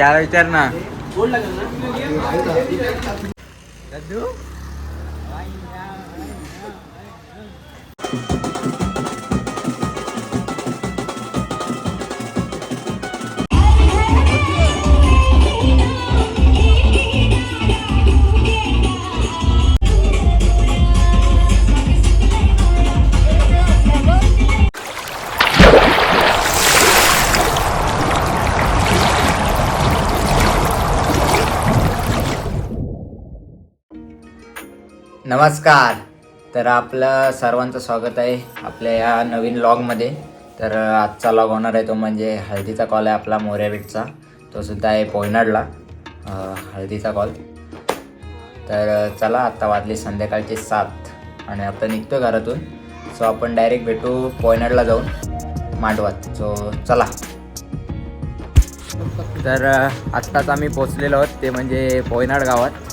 त्याला विचार ना नमस्कार. तर आपलं सर्वांचं स्वागत आहे आपल्या या नवीन लॉगमध्ये. तर आजचा लॉग होणार आहे तो म्हणजे हळदीचा कॉल आहे आपला मोऱ्याबीटचा तो सुद्धा आहे पोयनाडला. हळदीचा कॉल तर चला आत्ता वाजली संध्याकाळचे सात आणि आता निघतो घरातून. सो आपण डायरेक्ट भेटू पोयनाडला जाऊन. मांडवात. सो चला. तर आत्ताच आम्ही पोचलेलो आहोत. ते म्हणजे पोयनाड गावात.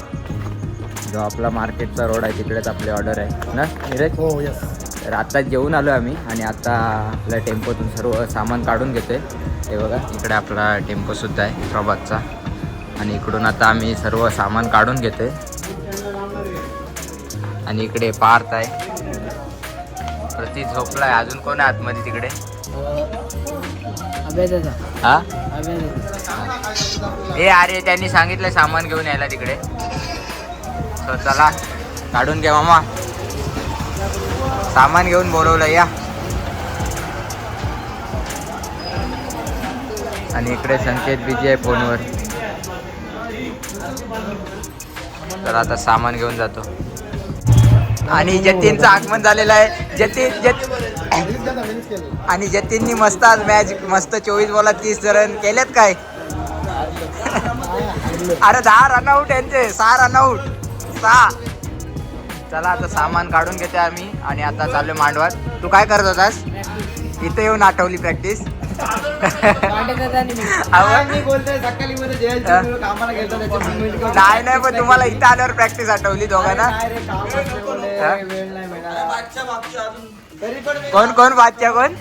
जो आपला मार्केटचा रोड आहे तिकडेच आपली ऑर्डर आहे. ना नीरज? हो यस तर आता जेवून आलो आम्ही आणि आता आपल्या टेम्पोतून सर्व सामान काढून घेतोय. हे बघा इकडे आपला टेम्पोसुद्धा आहे प्रभातचा. आणि इकडून आता आम्ही सर्व सामान काढून घेतोय. आणि इकडे पार्थ आहे. प्रति झोपलाय अजून कोण आहे आतमध्ये तिकडे? हा? ए अरे त्यांनी सांगितलं सामान घेऊन यायला तिकडे. So, चला काढून घ्या मामा. सामान घेऊन बोलवलं या. आणि इकडे संकेत बिजी आहे फोनवर. तर आता सामान घेऊन जातो. आणि जतीनचं आगमन झालेलं आहे. जतीन जत आणि जतीननी मस्त आज मॅच मस्त चोवीस बॉला तीस रन केलेत काय? अरे दहा रनआउट यांचे सहा रनआउट सहा चला आता सामान काढून घेते आम्ही आणि आता चाललो मांडवात. तू काय करत होतास? इथे येऊन आठवली प्रॅक्टिस. नाही नाही पण तुम्हाला इथं आल्यावर प्रॅक्टिस आठवली दोघांना. कोण कोण बादशाह कोण?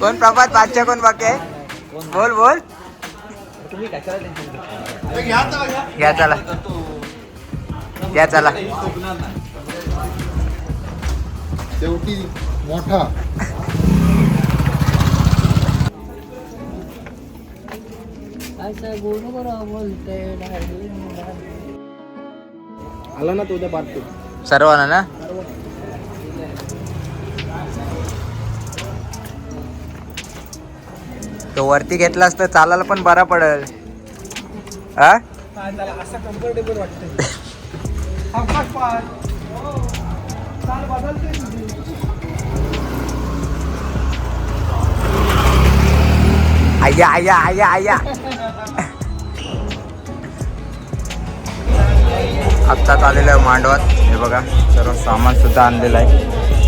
कोण प्रभात बादशाह कोण बाकी आहे? बोल बोल. घ्या चला. घ्या चला. शेवटी मोठा. आला ना तो उद्या पार्टी. सर्वांना ना? तो वरती घेतलास तर चालायला पण बरा पडेल. हा? असं कम्फर्टेबल वाटतं आया आया आया आया। आत्ताच आलेलं आहे मांडवात. हे बघा सर्व सामान सुद्धा आणलेलं आहे.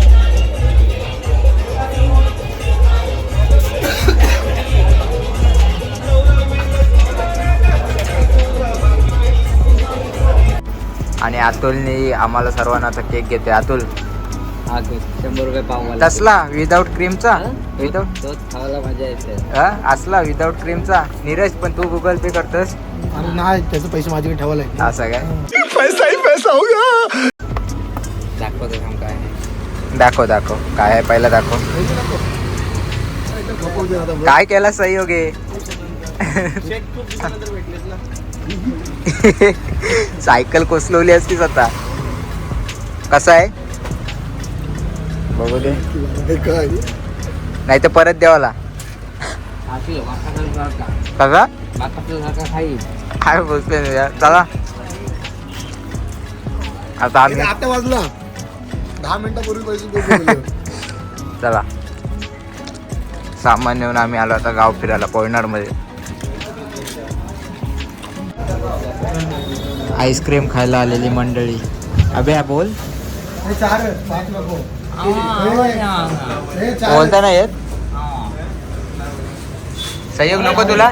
आणि अतुलने आम्हाला सर्वांना आता केक घेते अतुल. शंभर रुपये पाव मला तसला? विदाऊट क्रीमचा विदाऊट तोच खावायला मजा येते. हा? असला? विदाऊट क्रीमचा नीरज पण तू गुगल पे करतोस? अरे नाही त्याचे पैसे माझ्याकडे ठेवायला आहे. असं काय? दाखवतो थांब काय आहे. दाखव दाखव. काय आहे पहिला दाखव. काय केला सहयोगे सायकल कोसलवली असतीस आता. कसं आहे? बघू दे. हे काय? नाही तर परत द्यावाला खाईल काय बोलतोय? चला. आता आम्ही आता वाजला. दहा मिनिटापूर्वी पैसे. चला. सामान नेऊन आम्ही आलो आता गाव फिरायला पोयनाडमध्ये आईस्क्रीम खायला आलेली मंडळी. अभे बोल. बोलता नाही येत? सहयोग नको तुला?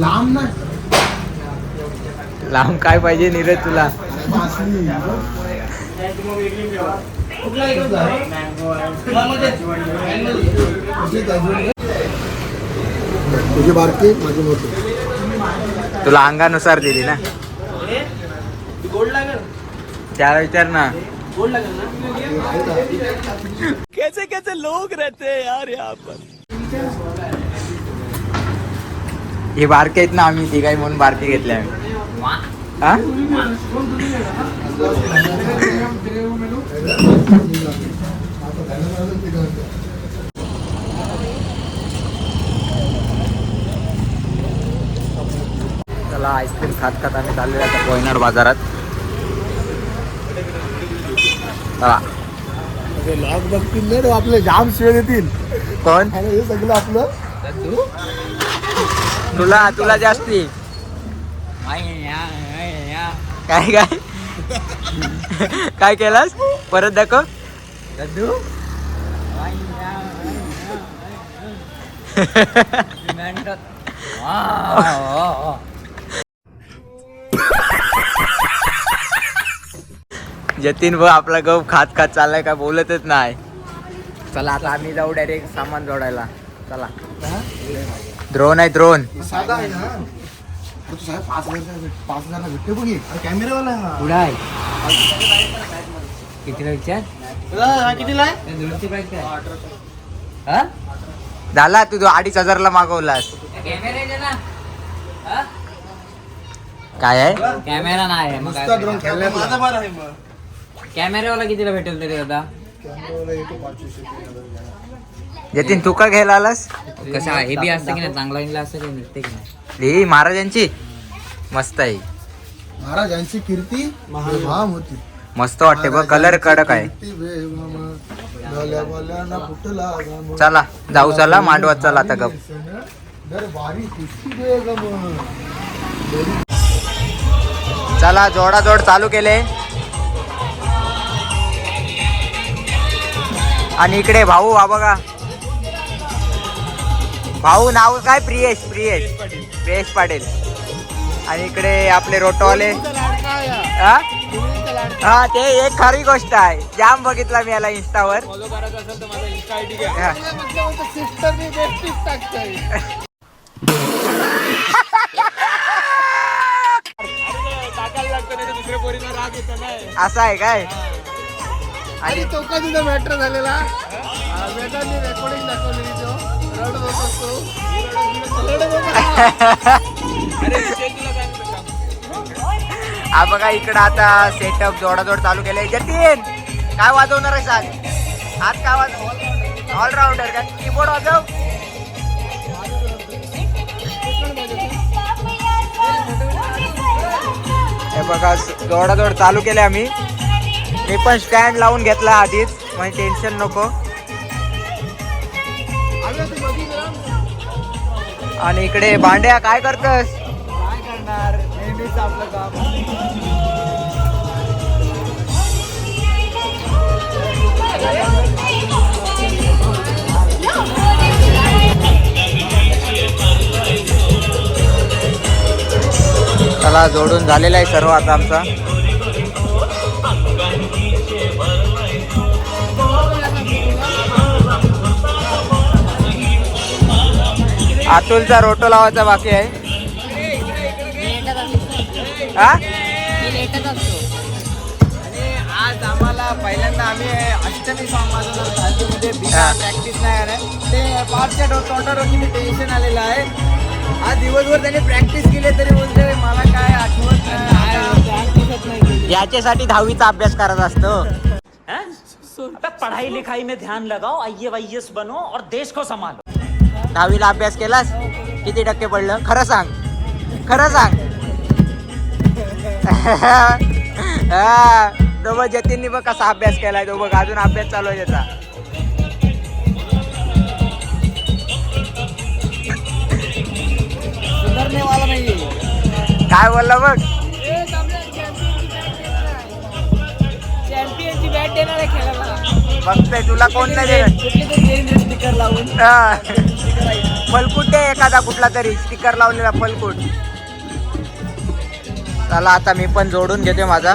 लांब ना लांब काय पाहिजे नीरज तुला. तुझे बारके माझे मोठे तुला अंगानुसार दिली ना. त्याला विचार ना. कैसे कैसे लोग रहते हैं यार यहाँ पर? हे बारके आहेत ना आम्ही तिघाही म्हणून बारके घेतले आम्ही. चला आईस्क्रीम खात खात आम्ही चाललेलो आता कोयनाड बाजारात. चला. लॉक बघतील नाही रे, आपले जाम शिवे देतील कोण? हे सगळं आपलं. तुला तुला जास्ती काय काय? काय केलास? परत दाखव. दद्दू जतीन भाऊ आपला गप खात खात चाललाय का बोलतच नाही. चला आता आम्ही जाऊ डायरेक्ट सामान जोडायला. चला. द्रोण आहे द्रोण साधा आहे ना? तू साहेब पाच हजार पाच हजार भेटते बघ हे. अरे कॅमेरावाला. आहे? हा. पुढं आहे? कितीला विचार कितीला दोनशे प्राईस काय हा? झाला तू तो अडीच हजारला मागवलास. कॅमेरा ना हा? काय आहे? कॅमेरा नाही मग नुसता काय? खेळण्याचा कॅमेरावाला कितीला भेटेल तरी दादा कॅमेरावाला येतो पाचशे जतीन तू का घ्यायला आलास? कसं आहे? हे बी असतं की नाही? चांगला असतं की निघते की नाही? ही महाराजांची. मस्त आहे. महाराज यांची कीर्ती महाम होती. मस्त वाटते बघ कलर कडक आहे. चला जाऊ चला मांडवात चला आता गप. चला जोडाजोड चालू केले. आणि इकडे भाऊ हा बघा. भाऊ नाव काय? प्रियेश प्रियेश. प्रियेश पाटील. आणि इकडे आपले रोटोवाले. हा? ते एक खरी गोष्ट आहे. जाम बघितला मी याला इंस्टावर हा. असं आहे काय? आणि तो का तिथं मॅटर झालेला? रेकॉर्डिंग दाखवलेली हा बघा इकडं आता सेटअप जोडाजोड चालू केलंय. जतीन काय वाजवणार आहे सांग? आज काय वाजव ऑलराऊंडर का? कीबोर्ड वाजव. हे बघा जोडाजोड चालू केले आम्ही. मी पण स्टँड लावून घेतला आधीच म्हणजे टेन्शन नको. आणि इकडे भांड्या काय करतस काय करणार? नेहमीच आपलं काम. चला जोडून झालेला आहे सर्व आता आमचा. अतुलचा रोटो लावायचा बाकी आहे. हा? आज आम्हाला पहिल्यांदा आम्ही अष्टमी सॉंग वाजवणार फालतूमध्ये बिना. प्रॅक्टिस नाही आहे ते पाचच्या तोंडावर मी टेन्शन आलेलं आहे. आज दिवसभर त्याने प्रॅक्टिस केली तरी बोलते मला काय आठवत नाही. याच्यासाठी दहावीचा अभ्यास करायचा असतो. पढ़ाई लिखाई में ध्यान लगाओ आई वाईएस बनो और देश को संभालो. दहावीला अभ्यास केलास? किती टक्के पडलं? खरं सांग. खरं सांग. हा, तो बघ जतीननी बघ कसा अभ्यास केलाय तो बघ अजून अभ्यास चालू आहे त्याचा. सुधारणे वाला नाही काय बोलला बघ? देणार बघतोय तुला कोण नाही देत फलकूट दे एखादा कुठला तरी स्टिकर लावलेला फलकूट. चला आता मी पण जोडून घेते माझा.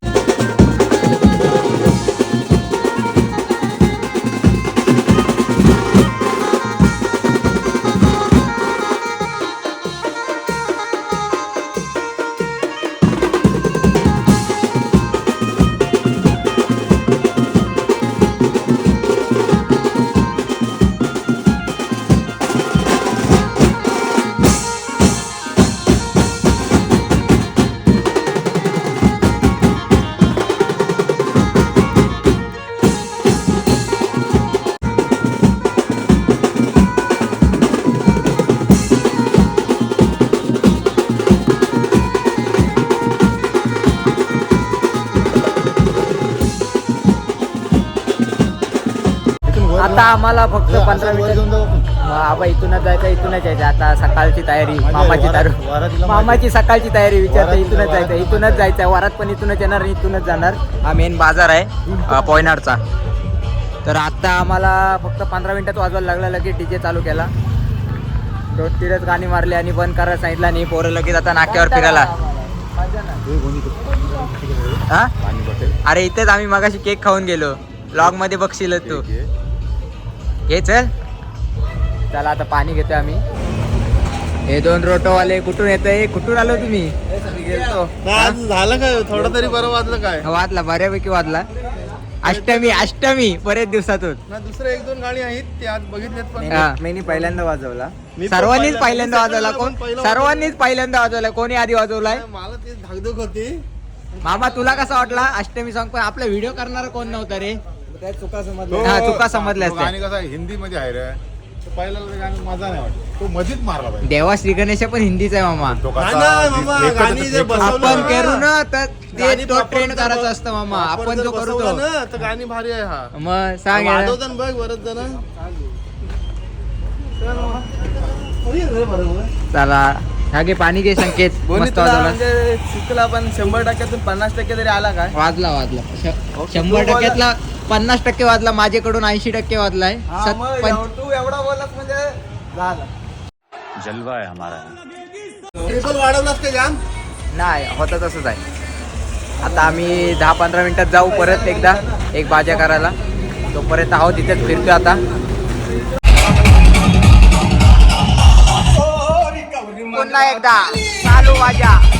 आम्हाला फक्त पंधरा मिनिट. आबा इथूनच जायचं इथूनच जायचं. आता सकाळची तयारी मामाची तयारी मामाची सकाळची तयारी विचारता इथूनच जायचं इथूनच जायचं. वरात पण इथूनच येणार इथूनच जाणार. हा मेन बाजार आहे पोयनाडचा तर आता आम्हाला फक्त पंधरा मिनिटात वाजवायला लागला लगेच डीजे चालू केला. दोन तीनच गाणी मारली आणि बंद करायला सांगितलं आणि पोरं लगेच आता नाक्यावर फिरायला. हा अरे इथेच आम्ही मगाशी केक खाऊन गेलो. ब्लॉगमध्ये बघशील तू. घे चल. चला आता पाणी घेतोय आम्ही. हे दोन रोटोवाले कुठून येतोय? कुठून आलो तुम्ही? झालं काय? थोडं तरी बरं वाजलं काय? वाजला बऱ्यापैकी वाजला. अष्टमी अष्टमी बरेच दिवसातून. दुसरे एक दोन गाणी आहेत ते आज हा. मी पहिल्यांदा वाजवला. सर्वांनीच पहिल्या- पहिल्यांदा वाजवला. कोण सर्वांनीच पहिल्यांदा वाजवला. कोणी आधी वाजवलाय? वाजवला. मला ते धाकधूक होती. मामा तुला कसा वाटला? अष्टमी सॉंग पण आपला व्हिडिओ करणार कोण नव्हता रे? त्या चुका हा, समजल्या चुका असत्या कसं हिंदी मध्ये आहे रे. तो पहिला गाणी मजा नाही वाटत. तो मधीच मारला पाहिजे. देवा श्री गणेश पण हिंदीचा आहे मामा. तो नाही, नाही, मामा, एकच- गाणी जर एकच- बसवलं आपण ना, करू ना तर ते गाणी तो proper ट्रेंड जर करायचं बस- असतं मामा. आपण जर जो करू बसवलं तो ना तर गाणी भारी आहे हा. मग सांग यार. बघ बरंच जण चला ह्या घे पाणी घे संकेत. मस्त वाजवला. म्हणजे पण शंभर टक्क्यातून पन्नास टक्के तरी आला काय? वाजला वाजला. श- शंभर टक्क्यातला पन्नास टक्के वाजला माझ्याकडून ऐंशी टक्के वाजलाय. हा, सत- एवढं- तू एवढा बोलत म्हणजे झालं. जलवा है हमारा. ट्रिपल वाढवलास जाम? नाही होतं तसंच आहे. आता आम्ही दहा पंधरा मिनिटात जाऊ परत एकदा एक बाजा करायला. तोपर्यंत आहोत तिथेच फिरतोय आता. पुन्हा एकदा. चालू बाजा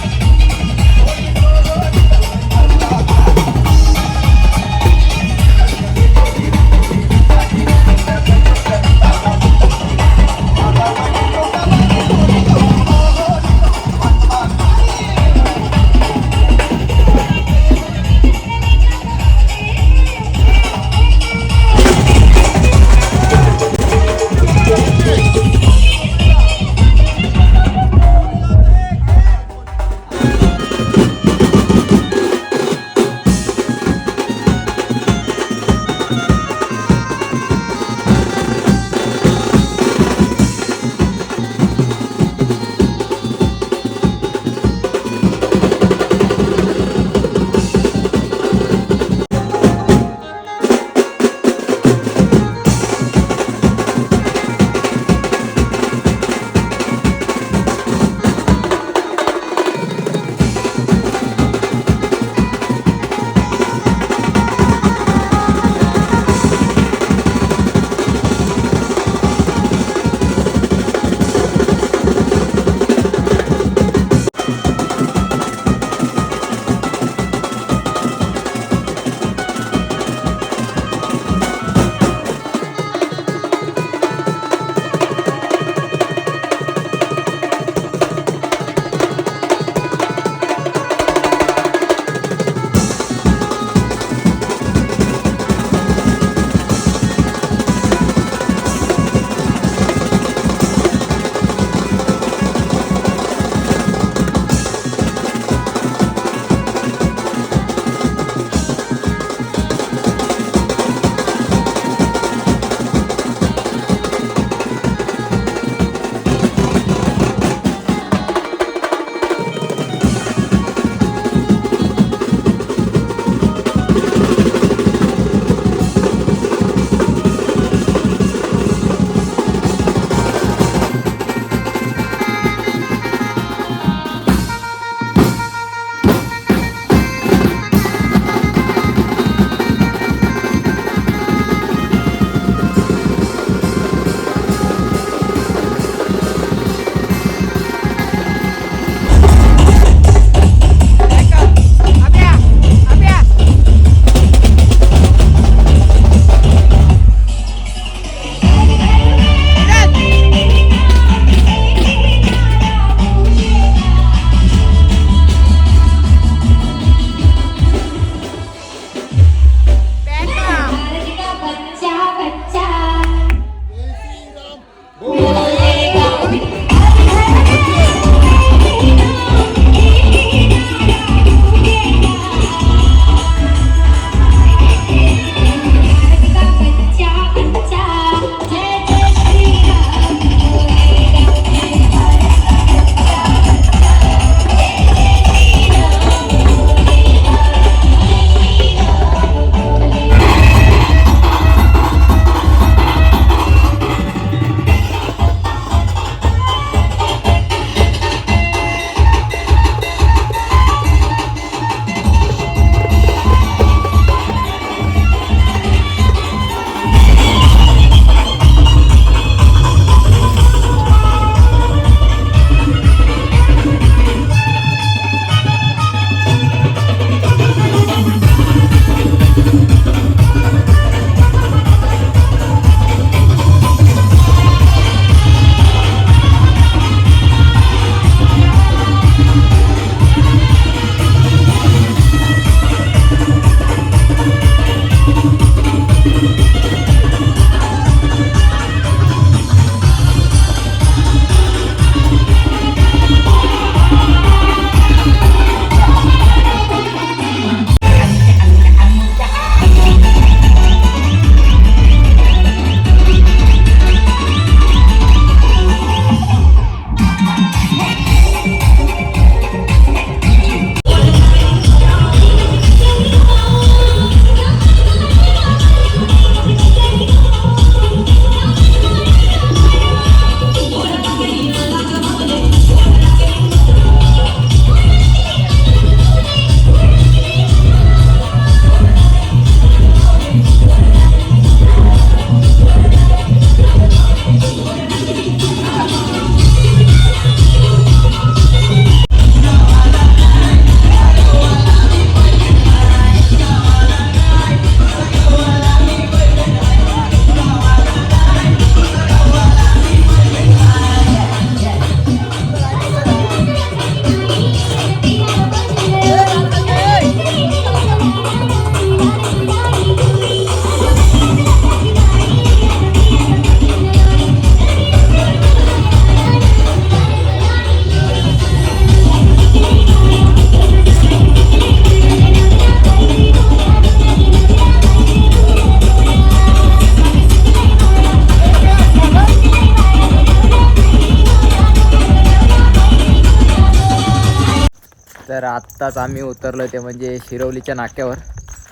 तर आत्ताच आम्ही उतरलो ते म्हणजे शिरवलीच्या नाक्यावर.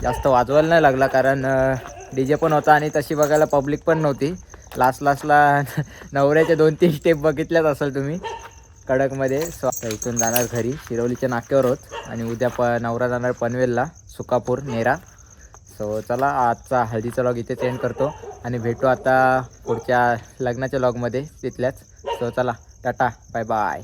जास्त वाजवायला नाही लागला कारण डी जे पण होता आणि तशी बघायला पब्लिक पण नव्हती. लास्ट लास्टला नवऱ्याच्या दोन तीन स्टेप बघितल्याच असाल तुम्ही. कडकमध्ये. सो इथून जाणार घरी. शिरवलीच्या नाक्यावर होत. आणि उद्या प नवरा जाणार पनवेलला. सुकापूर नेरा. सो चला आजचा हळदीचा लॉग इथे चेंड करतो. आणि भेटू आता पुढच्या लग्नाच्या लॉगमध्ये तिथल्याच. सो चला टाटा. Bye bye